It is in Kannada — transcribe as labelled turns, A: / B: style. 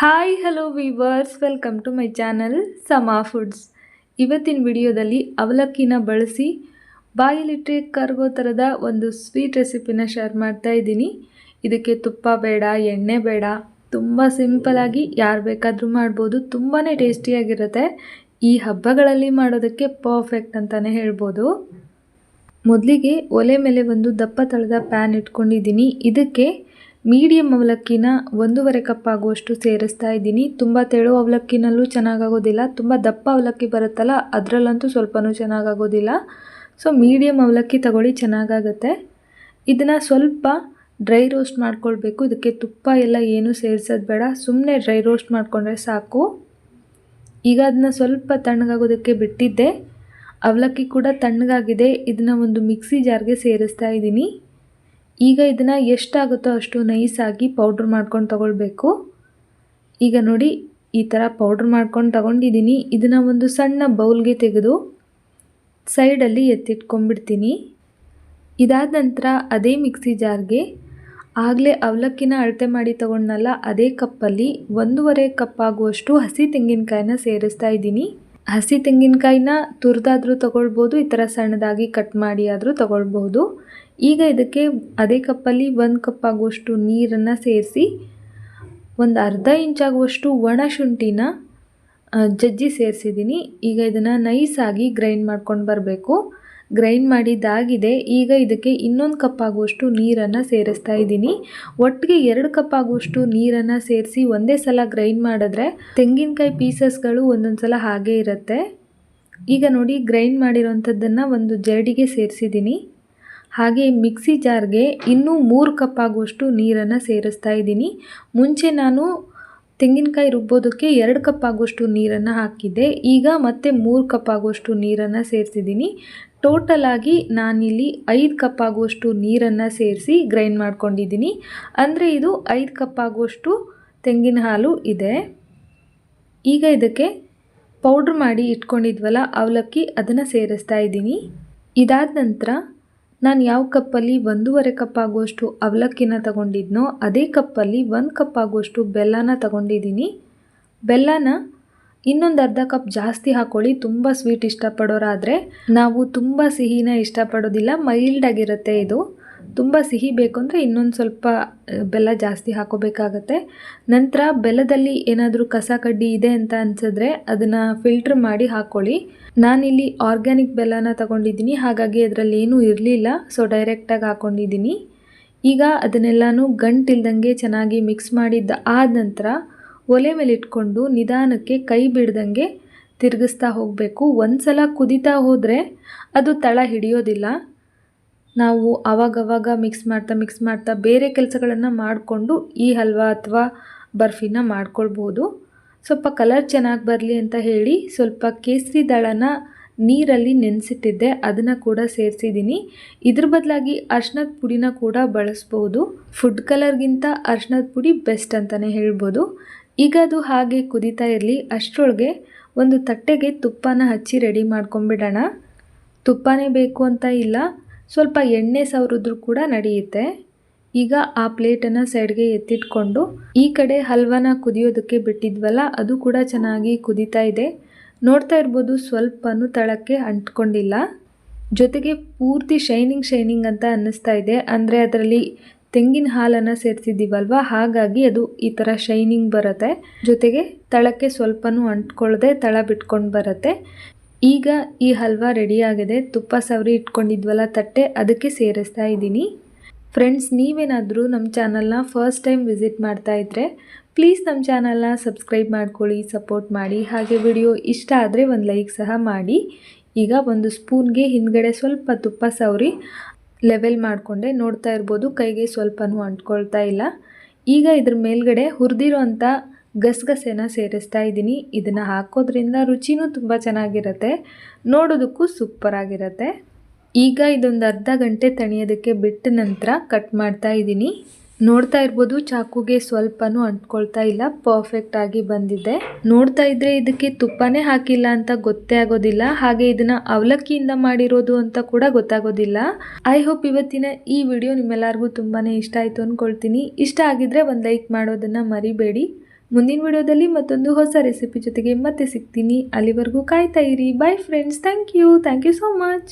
A: Hi hello viewers welcome to my channel Sama foods ಇವತ್ತಿನ ವಿಡಿಯೋದಲ್ಲಿ ಅವಲಕ್ಕಿನ ಬಳಸಿ ಬಾಯಲ್ಲಿಟ್ಟರೆ ಕರ್ಗೋ ಥರದ ಒಂದು ಸ್ವೀಟ್ ರೆಸಿಪಿನ ಶೇರ್ ಮಾಡ್ತಾ ಇದ್ದೀನಿ. ಇದಕ್ಕೆ ತುಪ್ಪ ಬೇಡ, ಎಣ್ಣೆ ಬೇಡ, ತುಂಬ ಸಿಂಪಲಾಗಿ ಯಾರು ಬೇಕಾದರೂ ಮಾಡ್ಬೋದು. ತುಂಬಾ ಟೇಸ್ಟಿಯಾಗಿರುತ್ತೆ ಈ ಹಬ್ಬಗಳಲ್ಲಿ ಮಾಡೋದಕ್ಕೆ ಪರ್ಫೆಕ್ಟ್ ಅಂತಲೇ ಹೇಳ್ಬೋದು. ಮೊದಲಿಗೆ ಒಲೆ ಮೇಲೆ ಒಂದು ದಪ್ಪ ತಳದ ಪ್ಯಾನ್ ಇಟ್ಕೊಂಡಿದ್ದೀನಿ. ಇದಕ್ಕೆ ಮೀಡಿಯಮ್ ಅವಲಕ್ಕಿನ ಒಂದೂವರೆ ಕಪ್ ಆಗುವಷ್ಟು ಸೇರಿಸ್ತಾ ಇದ್ದೀನಿ. ತುಂಬ ತೆಳು ಅವಲಕ್ಕಿನಲ್ಲೂ ಚೆನ್ನಾಗಾಗೋದಿಲ್ಲ. ತುಂಬ ದಪ್ಪ ಅವಲಕ್ಕಿ ಬರುತ್ತಲ್ಲ, ಅದರಲ್ಲಂತೂ ಸ್ವಲ್ಪನೂ ಚೆನ್ನಾಗಾಗೋದಿಲ್ಲ. ಸೊ ಮೀಡಿಯಮ್ ಅವಲಕ್ಕಿ ತಗೊಳ್ಳಿ, ಚೆನ್ನಾಗಾಗುತ್ತೆ. ಇದನ್ನು ಸ್ವಲ್ಪ ಡ್ರೈ ರೋಸ್ಟ್ ಮಾಡ್ಕೊಳ್ಬೇಕು. ಇದಕ್ಕೆ ತುಪ್ಪ ಎಲ್ಲ ಏನೂ ಸೇರಿಸೋದು ಬೇಡ. ಸುಮ್ಮನೆ ಡ್ರೈ ರೋಸ್ಟ್ ಮಾಡಿಕೊಂಡ್ರೆ ಸಾಕು. ಈಗ ಅದನ್ನ ಸ್ವಲ್ಪ ತಣ್ಣಗಾಗೋದಕ್ಕೆ ಬಿಟ್ಟಿದ್ದೆ. ಅವಲಕ್ಕಿ ಕೂಡ ತಣ್ಣಗಾಗಿದೆ. ಇದನ್ನು ಒಂದು ಮಿಕ್ಸಿ ಜಾರ್ಗೆ ಸೇರಿಸ್ತಾ ಇದ್ದೀನಿ. ಈಗ ಇದನ್ನು ಎಷ್ಟಾಗುತ್ತೋ ಅಷ್ಟು ನೈಸಾಗಿ ಪೌಡ್ರ್ ಮಾಡ್ಕೊಂಡು ತಗೊಳ್ಬೇಕು. ಈಗ ನೋಡಿ, ಈ ಥರ ಪೌಡ್ರ್ ಮಾಡ್ಕೊಂಡು ತಗೊಂಡಿದ್ದೀನಿ. ಇದನ್ನು ಒಂದು ಸಣ್ಣ ಬೌಲ್ಗೆ ತೆಗೆದು ಸೈಡಲ್ಲಿ ಎತ್ತಿಟ್ಕೊಂಡ್ಬಿಡ್ತೀನಿ. ಇದಾದ ನಂತರ ಅದೇ ಮಿಕ್ಸಿ ಜಾರ್ಗೆ ಆಗಲೇ ಅವಲಕ್ಕಿನ ಅಳತೆ ಮಾಡಿ ತಗೊಂಡನಲ್ಲ, ಅದೇ ಕಪ್ಪಲ್ಲಿ ಒಂದೂವರೆ ಕಪ್ ಆಗುವಷ್ಟು ಹಸಿ ತೆಂಗಿನಕಾಯಿನ ಸೇರಿಸ್ತಾ ಇದ್ದೀನಿ. ಹಸಿ ತೆಂಗಿನಕಾಯಿನ ತುರಿದಾದರೂ ತಗೊಳ್ಬೋದು, ಈ ಥರ ಸಣ್ಣದಾಗಿ ಕಟ್ ಮಾಡಿ ಆದರೂ ತಗೊಳ್ಬೋದು. ಈಗ ಇದಕ್ಕೆ ಅದೇ ಕಪ್ಪಲ್ಲಿ ಒಂದು ಕಪ್ ಆಗುವಷ್ಟು ನೀರನ್ನು ಸೇರಿಸಿ ಒಂದು ಅರ್ಧ ಇಂಚಾಗುವಷ್ಟು ಒಣ ಶುಂಠಿನ ಜಜ್ಜಿ ಸೇರಿಸಿದ್ದೀನಿ ಈಗ ಇದನ್ನು ನೈಸಾಗಿ ಗ್ರೈಂಡ್ ಮಾಡ್ಕೊಂಡು ಬರಬೇಕು. ಗ್ರೈಂಡ್ ಮಾಡಿದ್ದಾಗಿದೆ. ಈಗ ಇದಕ್ಕೆ ಇನ್ನೊಂದು ಕಪ್ ಆಗುವಷ್ಟು ನೀರನ್ನು ಸೇರಿಸ್ತಾ ಇದ್ದೀನಿ ಒಟ್ಟಿಗೆ ಎರಡು ಕಪ್ ಆಗುವಷ್ಟು ನೀರನ್ನು ಸೇರಿಸಿ ಒಂದೇ ಸಲ ಗ್ರೈಂಡ್ ಮಾಡಿದ್ರೆ ತೆಂಗಿನಕಾಯಿ ಪೀಸಸ್ಗಳು ಒಂದೊಂದು ಸಲ ಹಾಗೇ ಇರುತ್ತೆ. ಈಗ ನೋಡಿ ಗ್ರೈಂಡ್ ಮಾಡಿರೋಂಥದ್ದನ್ನು ಒಂದು ಜರಡಿಗೆ ಸೇರಿಸಿದ್ದೀನಿ ಹಾಗೆ ಮಿಕ್ಸಿ ಜಾರ್ಗೆ ಇನ್ನೂ ಮೂರು ಕಪ್ ಆಗುವಷ್ಟು ನೀರನ್ನು ಸೇರಿಸ್ತಾ ಇದ್ದೀನಿ. ಮುಂಚೆ ನಾನು ತೆಂಗಿನಕಾಯಿ ರುಬ್ಬೋದಕ್ಕೆ ಎರಡು ಕಪ್ ಆಗುವಷ್ಟು ನೀರನ್ನು ಹಾಕಿದ್ದೆ. ಈಗ ಮತ್ತೆ ಮೂರು ಕಪ್ ಆಗುವಷ್ಟು ನೀರನ್ನು ಸೇರಿಸಿದ್ದೀನಿ. ಟೋಟಲ್ ಆಗಿ ನಾನಿಲ್ಲಿ ಐದು ಕಪ್ ಆಗುವಷ್ಟು ನೀರನ್ನು ಸೇರಿಸಿ ಗ್ರೈಂಡ್ ಮಾಡ್ಕೊಂಡಿದ್ದೀನಿ. ಅಂದರೆ ಇದು ಐದು ಕಪ್ ಆಗುವಷ್ಟು ತೆಂಗಿನ ಹಾಲು ಇದೆ. ಈಗ ಇದಕ್ಕೆ ಪೌಡ್ರ್ ಮಾಡಿ ಇಟ್ಕೊಂಡಿದ್ವಲ್ಲ ಅವಲಕ್ಕಿ ಅದನ್ನು ಸೇರಿಸ್ತಾ ಇದ್ದೀನಿ. ಇದಾದ ನಂತರ ನಾನು ಯಾವ ಕಪ್ಪಲ್ಲಿ ಒಂದೂವರೆ ಕಪ್ ಆಗುವಷ್ಟು ಅವಲಕ್ಕಿನ ತಗೊಂಡಿದ್ನೋ, ಅದೇ ಕಪ್ಪಲ್ಲಿ ಒಂದು ಕಪ್ ಆಗುವಷ್ಟು ಬೆಲ್ಲನ ತಗೊಂಡಿದ್ದೀನಿ ಬೆಲ್ಲನ ಇನ್ನೊಂದು ಅರ್ಧ ಕಪ್ ಜಾಸ್ತಿ ಹಾಕ್ಕೊಳ್ಳಿ ತುಂಬ ಸ್ವೀಟ್ ಇಷ್ಟಪಡೋರಾದರೆ. ನಾವು ತುಂಬ ಸಿಹಿನ ಇಷ್ಟಪಡೋದಿಲ್ಲ ಮೈಲ್ಡ್ ಆಗಿರುತ್ತೆ ಇದು. ತುಂಬ ಸಿಹಿ ಬೇಕು ಅಂದರೆ ಇನ್ನೊಂದು ಸ್ವಲ್ಪ ಬೆಲ್ಲ ಜಾಸ್ತಿ ಹಾಕೋಬೇಕಾಗತ್ತೆ. ನಂತರ ಬೆಲ್ಲದಲ್ಲಿ ಏನಾದರೂ ಕಸ ಕಡ್ಡಿ ಇದೆ ಅಂತ ಅನಿಸಿದ್ರೆ ಅದನ್ನು ಫಿಲ್ಟ್ರ್ ಮಾಡಿ ಹಾಕ್ಕೊಳ್ಳಿ ನಾನಿಲ್ಲಿ ಆರ್ಗ್ಯಾನಿಕ್ ಬೆಲ್ಲನ ತಗೊಂಡಿದ್ದೀನಿ, ಹಾಗಾಗಿ ಅದರಲ್ಲಿ ಏನೂ ಇರಲಿಲ್ಲ ಸೊ ಡೈರೆಕ್ಟಾಗಿ ಹಾಕ್ಕೊಂಡಿದ್ದೀನಿ ಈಗ ಅದನ್ನೆಲ್ಲನೂ ಗಂಟಿಲ್ದಂಗೆ ಚೆನ್ನಾಗಿ ಮಿಕ್ಸ್ ಮಾಡಿದ್ದ ಆದ ನಂತರ ಒಲೆ ಮೇಲೆ ಇಟ್ಕೊಂಡು ನಿಧಾನಕ್ಕೆ ಕೈ ಬಿಡ್ದಂಗೆ ತಿರುಗಿಸ್ತಾ ಹೋಗಬೇಕು. ಒಂದು ಸಲ ಕುದಿತಾ ಹೋದರೆ ಅದು ತಳ ಹಿಡಿಯೋದಿಲ್ಲ. ನಾವು ಆವಾಗವಾಗ ಮಿಕ್ಸ್ ಮಾಡ್ತಾ ಮಿಕ್ಸ್ ಮಾಡ್ತಾ ಬೇರೆ ಕೆಲಸಗಳನ್ನು ಮಾಡಿಕೊಂಡು ಈ ಹಲ್ವಾ ಅಥವಾ ಬರ್ಫಿನ ಮಾಡ್ಕೊಳ್ಬೋದು. ಸ್ವಲ್ಪ ಕಲರ್ ಚೆನ್ನಾಗಿ ಬರಲಿ ಅಂತ ಹೇಳಿ ಸ್ವಲ್ಪ ಕೇಸರಿ ದಳನ ನೀರಲ್ಲಿ ನೆನೆಸಿಟ್ಟಿದ್ದೆ, ಅದನ್ನು ಕೂಡ ಸೇರಿಸಿದ್ದೀನಿ. ಇದ್ರ ಬದಲಾಗಿ ಅರ್ಶಿನದ ಪುಡಿನ ಕೂಡ ಬಳಸ್ಬೋದು. ಫುಡ್ ಕಲರ್ಗಿಂತ ಅರ್ಶಿನದ ಪುಡಿ ಬೆಸ್ಟ್ ಅಂತಲೇ ಹೇಳ್ಬೋದು. ಈಗ ಅದು ಹಾಗೆ ಕುದೀತಾ ಇರಲಿ, ಅಷ್ಟರೊಳಗೆ ಒಂದು ತಟ್ಟೆಗೆ ತುಪ್ಪನ ಹಚ್ಚಿ ರೆಡಿ ಮಾಡ್ಕೊಂಬಿಡೋಣ ತುಪ್ಪನೇ ಬೇಕು ಅಂತ ಇಲ್ಲ ಸ್ವಲ್ಪ ಎಣ್ಣೆ ಸವರಿದ್ರೂ ಕೂಡ ನಡೆಯುತ್ತೆ. ಈಗ ಆ ಪ್ಲೇಟನ್ನು ಸೈಡ್ಗೆ ಎತ್ತಿಟ್ಕೊಂಡು ಈ ಕಡೆ ಹಲ್ವಾನ ಕುದಿಯೋದಕ್ಕೆ ಬಿಟ್ಟಿದ್ವಲ್ಲ, ಅದು ಕೂಡ ಚೆನ್ನಾಗಿ ಕುದೀತಾ ಇದೆ. ನೋಡ್ತಾ ಇರ್ಬೋದು ಸ್ವಲ್ಪನೂ ತಳಕ್ಕೆ ಅಂಟ್ಕೊಂಡಿಲ್ಲ. ಜೊತೆಗೆ ಪೂರ್ತಿ ಶೈನಿಂಗ್ ಶೈನಿಂಗ್ ಅಂತ ಅನ್ನಿಸ್ತಾ ಇದೆ. ಅಂದರೆ ಅದರಲ್ಲಿ ತೆಂಗಿನ ಹಾಲನ್ನು ಸೇರಿಸಿದ್ದೀವಲ್ವ ಹಾಗಾಗಿ ಅದು ಈ ಥರ ಶೈನಿಂಗ್ ಬರುತ್ತೆ. ಜೊತೆಗೆ ತಳಕ್ಕೆ ಸ್ವಲ್ಪನೂ ಅಂಟ್ಕೊಳ್ಳದೆ ತಳ ಬಿಟ್ಕೊಂಡು ಬರುತ್ತೆ. ಈಗ ಈ ಹಲ್ವಾ ರೆಡಿಯಾಗಿದೆ ತುಪ್ಪ ಸವರಿ ಇಟ್ಕೊಂಡಿದ್ವಲ್ಲ ತಟ್ಟೆ, ಅದಕ್ಕೆ ಸೇರಿಸ್ತಾ ಇದ್ದೀನಿ. ಫ್ರೆಂಡ್ಸ್ ನೀವೇನಾದರೂ ನಮ್ಮ ಚಾನಲ್ನ ಫಸ್ಟ್ ಟೈಮ್ ವಿಸಿಟ್ ಮಾಡ್ತಾ ಇದ್ದರೆ ಪ್ಲೀಸ್ ನಮ್ಮ ಚಾನಲ್ನ ಸಬ್ಸ್ಕ್ರೈಬ್ ಮಾಡ್ಕೊಳ್ಳಿ ಸಪೋರ್ಟ್ ಮಾಡಿ. ಹಾಗೆ ವಿಡಿಯೋ ಇಷ್ಟ ಆದರೆ ಒಂದು ಲೈಕ್ ಸಹ ಮಾಡಿ. ಈಗ ಒಂದು ಸ್ಪೂನ್ಗೆ ಹಿಂದ್ಗಡೆ ಸ್ವಲ್ಪ ತುಪ್ಪ ಸವರಿ ಲೆವೆಲ್ ಮಾಡಿಕೊಂಡೆ. ನೋಡ್ತಾ ಇರ್ಬೋದು, ಕೈಗೆ ಸ್ವಲ್ಪನೂ ಅಂಟ್ಕೊಳ್ತಾ ಇಲ್ಲ. ಈಗ ಇದ್ರ ಮೇಲ್ಗಡೆ ಹುರಿದಿರೋ ಗಸಗಸೆನ ಸೇರಿಸ್ತಾ ಇದ್ದೀನಿ. ಇದನ್ನು ಹಾಕೋದ್ರಿಂದ ರುಚಿನೂ ತುಂಬ ಚೆನ್ನಾಗಿರುತ್ತೆ. ನೋಡೋದಕ್ಕೂ ಸೂಪರಾಗಿರುತ್ತೆ. ಈಗ ಇದೊಂದು ಅರ್ಧ ಗಂಟೆ ತಣಿಯೋದಕ್ಕೆ ಬಿಟ್ಟ ನಂತರ ಕಟ್ ಮಾಡ್ತಾ ಇದ್ದೀನಿ. ನೋಡ್ತಾ ಇರ್ಬೋದು, ಚಾಕುಗೆ ಸ್ವಲ್ಪನೂ ಅಂಟ್ಕೊಳ್ತಾ ಇಲ್ಲ ಪರ್ಫೆಕ್ಟ್ ಆಗಿ ಬಂದಿದೆ. ನೋಡ್ತಾ ಇದ್ರೆ ಇದಕ್ಕೆ ತುಪ್ಪನೇ ಹಾಕಿಲ್ಲ ಅಂತ ಗೊತ್ತೇ ಆಗೋದಿಲ್ಲ. ಹಾಗೆ ಇದನ್ನ ಅವಲಕ್ಕಿಯಿಂದ ಮಾಡಿರೋದು ಅಂತ ಕೂಡ ಗೊತ್ತಾಗೋದಿಲ್ಲ. ಐ ಹೋಪ್ ಇವತ್ತಿನ ಈ ವಿಡಿಯೋ ನಿಮ್ಮೆಲ್ಲರಿಗೂ ತುಂಬಾನೇ ಇಷ್ಟ ಆಯ್ತು ಅನ್ಕೊಳ್ತೀನಿ. ಇಷ್ಟ ಆಗಿದ್ರೆ ಒಂದು ಲೈಕ್ ಮಾಡೋದನ್ನ ಮರಿಬೇಡಿ. ಮುಂದಿನ ವಿಡಿಯೋದಲ್ಲಿ ಮತ್ತೊಂದು ಹೊಸ ರೆಸಿಪಿ ಜೊತೆಗೆ ಮತ್ತೆ ಸಿಗ್ತೀನಿ. ಅಲ್ಲಿವರೆಗೂ ಕಾಯ್ತಾ ಇರಿ. Bye friends thank you thank you so much